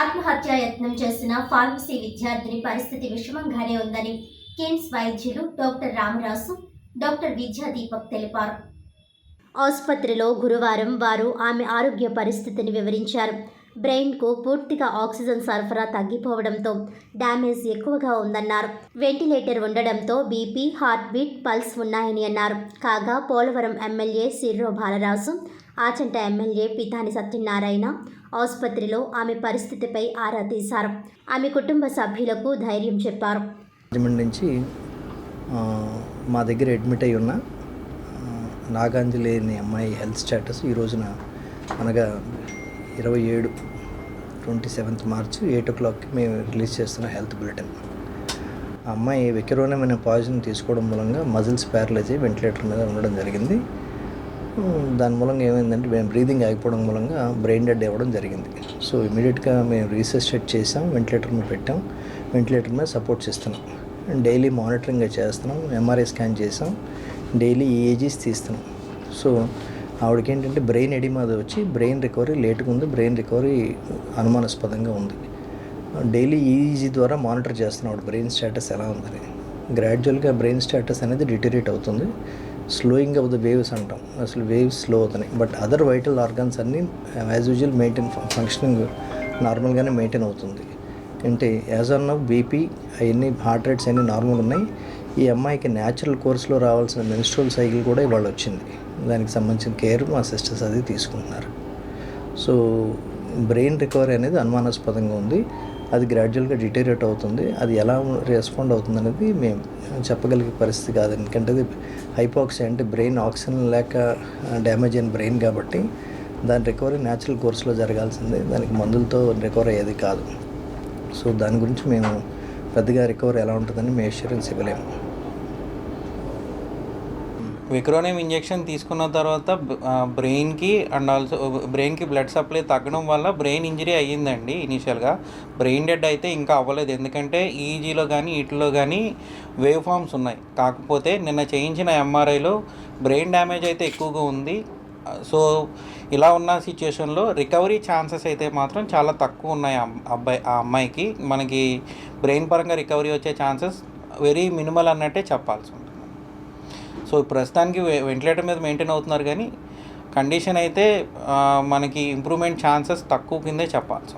ఆత్మహత్యా యత్నం చేసిన ఫార్మసీ విద్యార్థిని పరిస్థితి విషమంగానే ఉందని కిమ్స్ వైద్యులు డాక్టర్ రామరాసు డాక్టర్ విద్యా దీపక్ తెలిపారు. ఆసుపత్రిలో గురువారం వారు ఆమె ఆరోగ్య పరిస్థితిని వివరించారు. బ్రెయిన్కు పూర్తిగా ఆక్సిజన్ సరఫరా తగ్గిపోవడంతో డ్యామేజ్ ఎక్కువగా ఉందన్నారు. వెంటిలేటర్ ఉండడంతో బీపీ హార్ట్ బీట్ పల్స్ ఉన్నాయని అన్నారు. కాగా పోలవరం ఎమ్మెల్యే సిర్రో బాలరాజు ఆచంట ఎమ్మెల్యే పితాని సత్యనారాయణ ఆసుపత్రిలో ఆమె పరిస్థితిపై ఆరా తీశారు. ఆమె కుటుంబ సభ్యులకు ధైర్యం చెప్పారు. నుంచి మా దగ్గర అడ్మిట్ అయి ఉన్న నాగాంజలేని అమ్మాయి హెల్త్ స్టేటస్ ఈ రోజున అనగా ఇరవై ఏడు twenty seventh March eight o క్లాక్కి మేము రిలీజ్ చేస్తున్న హెల్త్ బులెటిన్. ఆ అమ్మాయి వికరోణమైన పాయిజన్ తీసుకోవడం మూలంగా మజిల్స్ ప్యారలైజ్ అయ్యి వెంటిలేటర్ మీద ఉండడం జరిగింది. దాని మూలంగా ఏమైందంటే మేము బ్రీదింగ్ ఆగిపోవడం మూలంగా బ్రెయిన్ డెడ్ అవ్వడం జరిగింది. సో ఇమీడియట్గా మేము రీసెస్టేట్ చేసాం వెంటిలేటర్ మీద పెట్టాం వెంటిలేటర్ మీద సపోర్ట్ చేస్తున్నాం. డైలీ మానిటరింగ్ చేస్తున్నాం ఎంఆర్ఐ స్కాన్ చేసాం డైలీ ఈఏజీస్ తీస్తున్నాం. సో ఆవిడకి ఏంటంటే బ్రెయిన్ ఎడిమాది వచ్చి బ్రెయిన్ రికవరీ లేట్గా ఉంది బ్రెయిన్ రికవరీ అనుమానాస్పదంగా ఉంది. డైలీ ఈజీ ద్వారా మానిటర్ చేస్తున్నాం ఆవిడ. బ్రెయిన్ స్టేటస్ ఎలా ఉందని. గ్రాడ్యువల్గా బ్రెయిన్ స్టేటస్ అనేది డిటరేట్ అవుతుంది. స్లోయింగ్ ఆఫ్ ద వేవ్స్ అంటాం. అసలు వేవ్స్ స్లో అవుతున్నాయి. బట్ అదర్ వైటల్ ఆర్గన్స్ అన్నీ యాజ్ యూజువల్ మెయింటైన్ ఫంక్షనింగ్ నార్మల్గానే మెయింటైన్ అవుతుంది. అంటే యాజ్ ఆన్ ఆఫ్ బీపీ అవన్నీ హార్ట్ రేట్స్ అన్నీ నార్మల్ ఉన్నాయి. ఈ అమ్మాయికి న్యాచురల్ కోర్స్లో రావాల్సిన మెన్స్ట్రల్ సైకిల్ కూడా ఇవాళ వచ్చింది దానికి సంబంధించిన కేర్ మా సిస్టర్స్ అది తీసుకుంటున్నారు. సో బ్రెయిన్ రికవరీ అనేది అనుమానాస్పదంగా ఉంది. అది గ్రాడ్యువల్గా డిటేరియట్ అవుతుంది. అది ఎలా రెస్పాండ్ అవుతుంది అనేది మేము చెప్పగలిగే పరిస్థితి కాదు. ఎందుకంటే అది హైపాక్సీ అంటే బ్రెయిన్ ఆక్సిజన్ లేక డ్యామేజ్ అయిన బ్రెయిన్ కాబట్టి దాని రికవరీ న్యాచురల్ కోర్స్లో జరగాల్సిందే. దానికి మందులతో రికవర్ అయ్యేది కాదు. సో దాని గురించి మేము పెద్దగా రికవరీ ఎలా ఉంటుందని మేము అష్యూరెన్స్ ఇవ్వలేము. విక్రోనియం ఇంజెక్షన్ తీసుకున్న తర్వాత బ్రెయిన్కి అండ్ ఆల్సో బ్రెయిన్కి బ్లడ్ సప్లై తగ్గడం వల్ల బ్రెయిన్ ఇంజరీ అయ్యిందండి ఇనీషియల్గా. బ్రెయిన్ డెడ్ అయితే ఇంకా అవ్వలేదు. ఎందుకంటే ఈజీలో కానీ వీటిలో కానీ వేవ్ ఫామ్స్ ఉన్నాయి. కాకపోతే నిన్న చేయించిన ఎంఆర్ఐలో బ్రెయిన్ డ్యామేజ్ అయితే ఎక్కువగా ఉంది. సో ఇలా ఉన్న సిచ్యుయేషన్లో రికవరీ ఛాన్సెస్ అయితే మాత్రం చాలా తక్కువ ఉన్నాయి అబ్బాయి ఆ అమ్మాయికి. మనకి బ్రెయిన్ పరంగా రికవరీ వచ్చే ఛాన్సెస్ వెరీ మినిమల్ అన్నట్టే చెప్పాల్సి ఉంది. సో ప్రస్తుతానికి వె- వెంటిలేటర్ మీద మెయింటైన్ అవుతున్నారు కానీ కండిషన్ అయితే మనకి ఇంప్రూవ్మెంట్ ఛాన్సెస్ తక్కువ కిందే చెప్పాల్సి